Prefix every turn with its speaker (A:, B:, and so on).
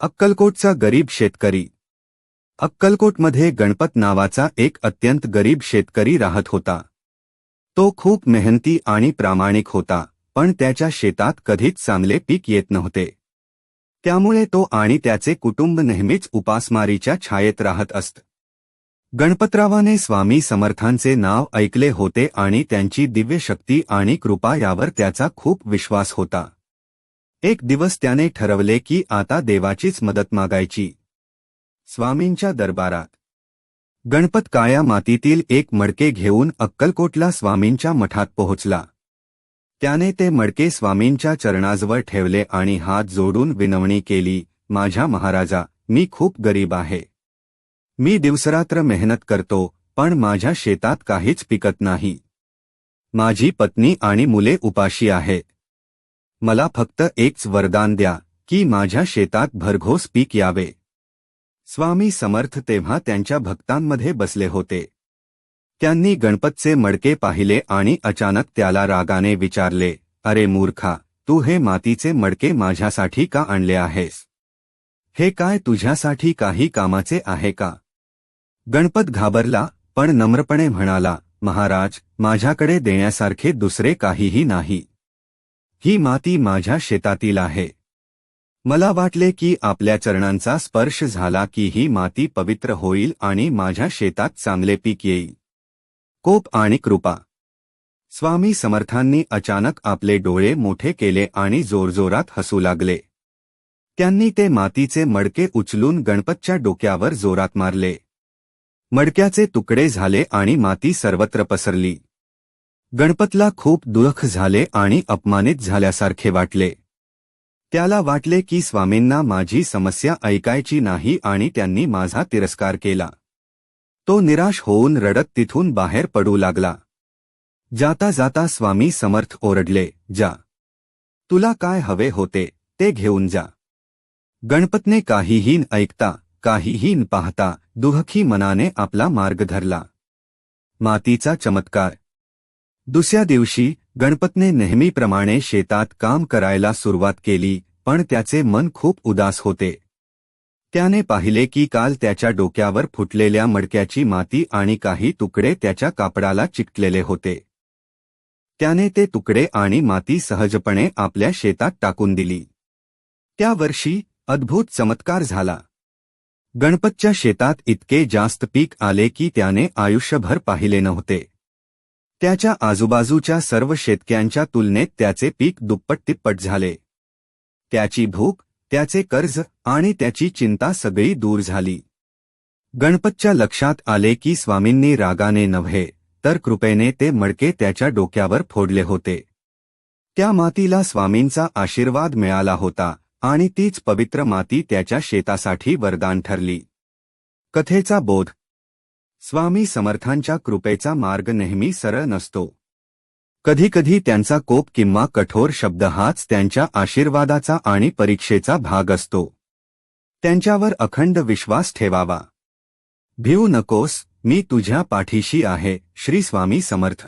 A: अक्कलकोटचा गरीब शेतकरी. अक्कलकोटमध्ये गणपत नावाचा एक अत्यंत गरीब शेतकरी राहत होता. तो खूप मेहनती आणि प्रामाणिक होता पण त्याच्या शेतात कधीच चांगले पीक येत नव्हते. त्यामुळे तो आणि त्याचे कुटुंब नेहमीच उपासमारीच्या छायेत राहत असत. गणपतरावाने स्वामी समर्थांचे नाव ऐकले होते आणि त्यांची दिव्य शक्ती आणि कृपा यावर त्याचा खूप विश्वास होता. एक दिवस त्याने ठरवले की आता देवाचीच मदत मागायची. स्वामींच्या दरबारात. गणपत काळ्या मातीतील एक मडके घेऊन अक्कलकोटला स्वामींच्या मठात पोहोचला. त्याने ते मडके स्वामींच्या चरणाजवळ ठेवले आणि हात जोडून विनवणी केली माझ्या महाराजा मी खूप गरीब आहे. मी दिवसरात्र मेहनत करतो पण माझ्या शेतात काहीच पिकत नाही. माझी पत्नी आणि मुले उपाशी आहेत मला फक्त एकच वरदान द्या की माझ्या शेतात भरघोस पीक यावे. स्वामी समर्थ तेव्हा त्यांच्या भक्तांमध्ये बसले होते. त्यांनी गणपतचे मडके पाहिले आणि अचानक त्याला रागाने विचारले अरे मूर्खा तू हे मातीचे मडके माझ्यासाठी का आणले आहेस? हे काय तुझ्यासाठी काही कामाचे आहे का? गणपत घाबरला पण नम्रपणे म्हणाला महाराज माझ्याकडे देण्यासारखे दुसरे काहीही नाही. ही माती माझ्या शेतातील आहे. मला वाटले की आपल्या चरणांचा स्पर्श झाला की ही माती पवित्र होईल आणि माझ्या शेतात चांगले पीक येईल. कोप आणि कृपा. स्वामी समर्थांनी अचानक आपले डोळे मोठे केले आणि जोरजोरात हसू लागले. त्यांनी ते मातीचे मडके उचलून गणपतच्या डोक्यावर जोरात मारले. मडक्याचे तुकडे झाले आणि माती सर्वत्र पसरली. गणपतला खूप दुःख झाले आणि अपमानित झाल्यासारखे वाटले. त्याला वाटले की स्वामींना माझी समस्या ऐकायची नाही आणि त्यांनी माझा तिरस्कार केला. तो निराश होऊन रडत तिथून बाहेर पडू लागला. जाता जाता स्वामी समर्थ ओरडले जा. तुला काय हवे होते ते घेऊन जा. गणपतने काहीहीन ऐकता काहीहीन पाहता दुहखी मनाने आपला मार्ग धरला. मातीचा चमत्कार दुसऱ्या दिवशी गणपतने नेहमीप्रमाणे शेतात काम करायला सुरुवात केली पण त्याचे मन खूप उदास होते. त्याने पाहिले की काल त्याच्या डोक्यावर फुटलेल्या मडक्याची माती आणि काही तुकडे त्याच्या कापडाला चिकटलेले होते. त्याने ते तुकडे आणि माती सहजपणे आपल्या शेतात टाकून दिली. त्या वर्षी अद्भुत चमत्कार झाला. गणपतच्या शेतात इतके जास्त पीक आले की त्याने आयुष्यभर पाहिले नव्हते. त्याच्या आजूबाजूच्या सर्व शेतक्यांच्या तुलनेत त्याचे पीक दुप्पट तिप्पट झाले. त्याची भूक त्याचे कर्ज आणि त्याची चिंता सगळी दूर झाली. गणपतच्या लक्षात आले की स्वामींनी रागाने नव्हे तर कृपेने ते मडके त्याच्या डोक्यावर फोडले होते. त्या मातीला स्वामींचा आशीर्वाद मिळाला होता आणि तीच पवित्र माती त्याच्या शेतासाठी वरदान ठरली. कथेचा बोध स्वामी समर्थांच्या कृपेचा मार्ग नेहमी सरळ नसतो. कधीकधी त्यांचा कोप किंवा कठोर शब्द हाच त्यांच्या आशीर्वादाचा आणि परीक्षेचा भाग असतो. त्यांच्यावर अखंड विश्वास ठेवावा. भिऊ नकोस मी तुझ्या पाठीशी आहे श्री स्वामी समर्थ.